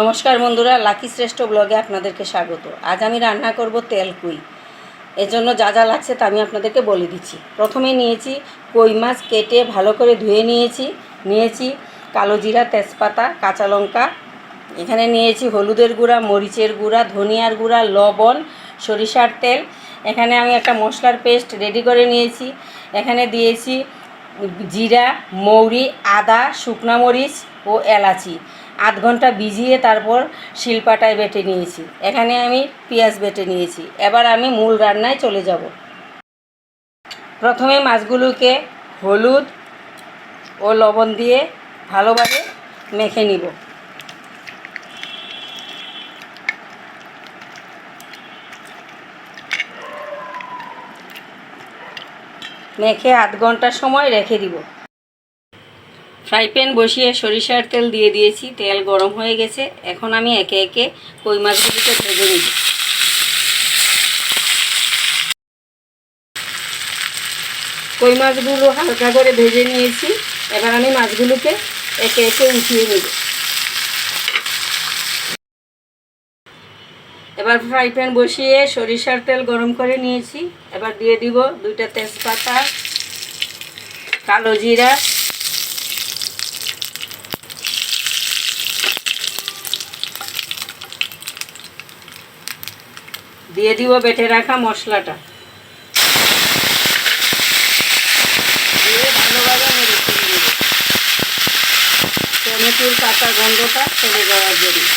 নমস্কার বন্ধুরা, লাকি শ্রেষ্ঠ ব্লগে আপনাদেরকে স্বাগত। আজ আমি রান্না করব তেল কুই। এর জন্য যা যা লাগছে তা আমি আপনাদেরকে বলে দিচ্ছি। প্রথমে নিয়েছি কই মাছ কেটে ভালো করে ধুয়ে নিয়েছি। নিয়েছি কালো জিরা, তেজপাতা, কাঁচা লঙ্কা। এখানে নিয়েছি হলুদের গুঁড়া, মরিচের গুঁড়া, ধনিয়ার গুঁড়া, লবণ, সরিষার তেল। এখানে আমি একটা মশলার পেস্ট রেডি করে নিয়েছি। এখানে দিয়েছি জিরা, মৌরি, আদা, শুকনা মরিচ ও এলাচি। আধ ঘণ্টা ভিজিয়ে তারপর শিলপাটায় বেটে নিয়েছি। এখানে আমি পেঁয়াজ বেটে নিয়েছি। এবার আমি মূল রান্নায় চলে যাব। প্রথমে মাছগুলোকে হলুদ ও লবণ দিয়ে ভালোভাবে মেখে নিব। মেখে আধ ঘণ্টা সময় রেখে দিব। ফ্রাই প্যান বসিয়ে সরিষার তেল দিয়ে দিয়েছি। তেল গরম হয়ে গেছে। এখন আমি একে একে কই মাছগুলিকে ভেজে নিব। কই মাছগুলো হালকা করে ভেজে নিয়েছি। এবার আমি মাছগুলোকে একে একে উঠিয়ে নেব। এবার ফ্রাই প্যান বসিয়ে সরিষার তেল গরম করে নিয়েছি। এবার দিয়ে দিব দুইটা তেজপাতা, কালো জিরা দিয়ে দিব বেটে রাখা মশলাটা। দিয়ে ভালোভাবে টমেটোর কাঁচা গন্ধটা চলে যাওয়ার জন্য।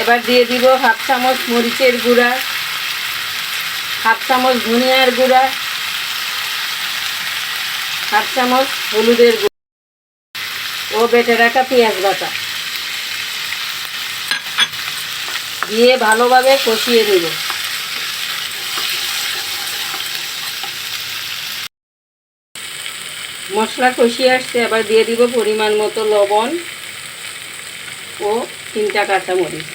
এবার দিয়ে দিব হাফ চামচ মরিচের গুঁড়া, হাফ চামচ ধনিয়ার গুঁড়া, হাফ চামচ হলুদের গুঁড়া। ও বেটে রাখা পেঁয়াজ বাটা। দিয়ে ভালোভাবে কষিয়ে দেব মশলা কষিয়ে আসতে আবার দিয়ে দিব পরিমাণ মতো লবণ ও তিনটা কাঁচামরিচ।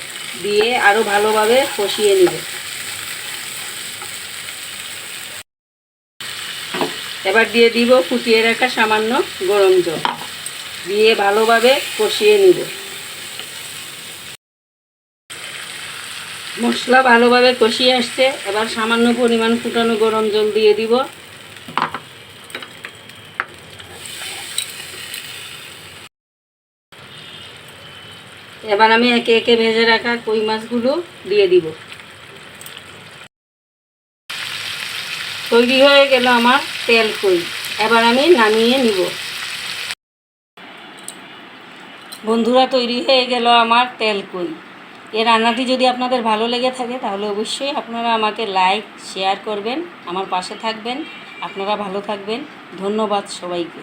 দিয়ে আরও ভালোভাবে কষিয়ে নিব। এবার দিয়ে দিব ফুটিয়ে রাখা সামান্য গরম জল। দিয়ে ভালোভাবে কষিয়ে নিব। মশলা ভালোভাবে কষিয়ে আসছে, এবার সামান্য পরিমাণ ফুটানো গরম জল দিয়ে দিব। এবার আমি একে একে ভেজে রাখা কই মাছগুলো দিয়ে দিব। তৈরি হয়ে গেল আমার তেল কই। এবার আমি নামিয়ে নিব। বন্ধুরা তৈরি হয়ে গেল আমার তেলকুই এ রান্নাটি যদি আপনাদের ভালো লেগে থাকে, তাহলে অবশ্যই আপনারা আমাকে লাইক, শেয়ার করবেন, আমার পাশে থাকবেন, আপনারা ভালো থাকবেন। ধন্যবাদ সবাইকে।